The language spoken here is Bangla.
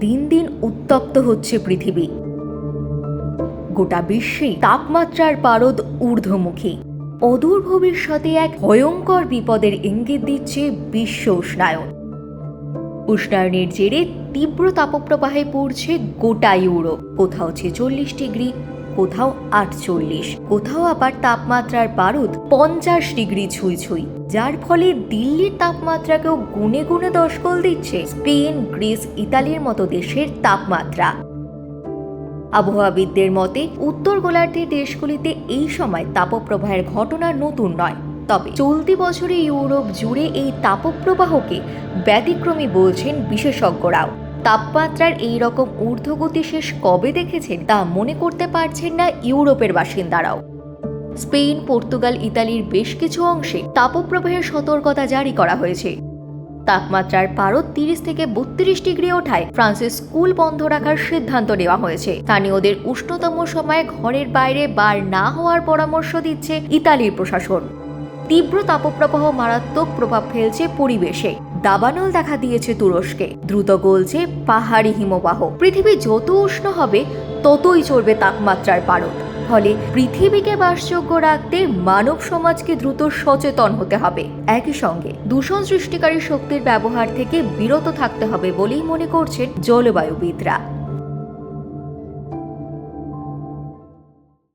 দিন দিন উত্তপ্ত হচ্ছে পৃথিবী। গোটা বিশ্বে তাপমাত্রার পারদ ঊর্ধ্বমুখী। অদূর ভবিষ্যতে এক ভয়ঙ্কর বিপদের ইঙ্গিত দিচ্ছে বিশ্ব উষ্ণায়ন। উষ্ণায়নের জেরে তীব্র তাপপ্রবাহে পড়ছে গোটা ইউরোপ। কোথাও ছেচল্লিশ ডিগ্রি কোথাও আটচল্লিশ, কোথাও আবার তাপমাত্রার পারদ পঞ্চাশ ডিগ্রি ছুঁই ছুঁই, যার ফলে দিল্লির তাপমাত্রাকেও গুনে গুনে দশকল দিচ্ছে স্পেন, গ্রিস, ইতালির মতো দেশের তাপমাত্রা। আবহাওয়াবিদদের মতে, উত্তর গোলার্ধের দেশগুলিতে এই সময় তাপপ্রবাহের ঘটনা নতুন নয়। তবে চলতি বছরে ইউরোপ জুড়ে এই তাপপ্রবাহকে ব্যতিক্রমী বলছেন বিশেষজ্ঞরাও। তাপমাত্রার এই রকম ঊর্ধ্বগতি শেষ কবে দেখেছেন তা মনে করতে পারছেন না ইউরোপের বাসিন্দারাও। স্পেন, পর্তুগাল, ইতালির বেশ কিছু অংশে তাপপ্রবাহের সতর্কতা জারি করা হয়েছে। তাপমাত্রার পারদ তিরিশ থেকে বত্রিশ ডিগ্রি ওঠায় ফ্রান্সে স্কুল বন্ধ রাখার সিদ্ধান্ত নেওয়া হয়েছে। স্থানীয়দের উষ্ণতম সময়ে ঘরের বাইরে বার না হওয়ার পরামর্শ দিচ্ছে ইতালির প্রশাসন। তীব্র তাপপ্রবাহ মারাত্মক প্রভাব ফেলছে পরিবেশে। দাবানল দেখা দিয়েছে তুরস্কে। দ্রুত গলছে পাহাড়ি হিমবাহ। পৃথিবী যত উষ্ণ হবে, ততই চড়বে তাপমাত্রার পারদ। ফলে পৃথিবীকে বাসযোগ্য রাখতে মানব সমাজকে দ্রুত সচেতন হতে হবে। একই সঙ্গে দূষণ সৃষ্টিকারী শক্তির ব্যবহার থেকে বিরত থাকতে হবে বলেই মনে করছেন জলবায়ুবিদরা।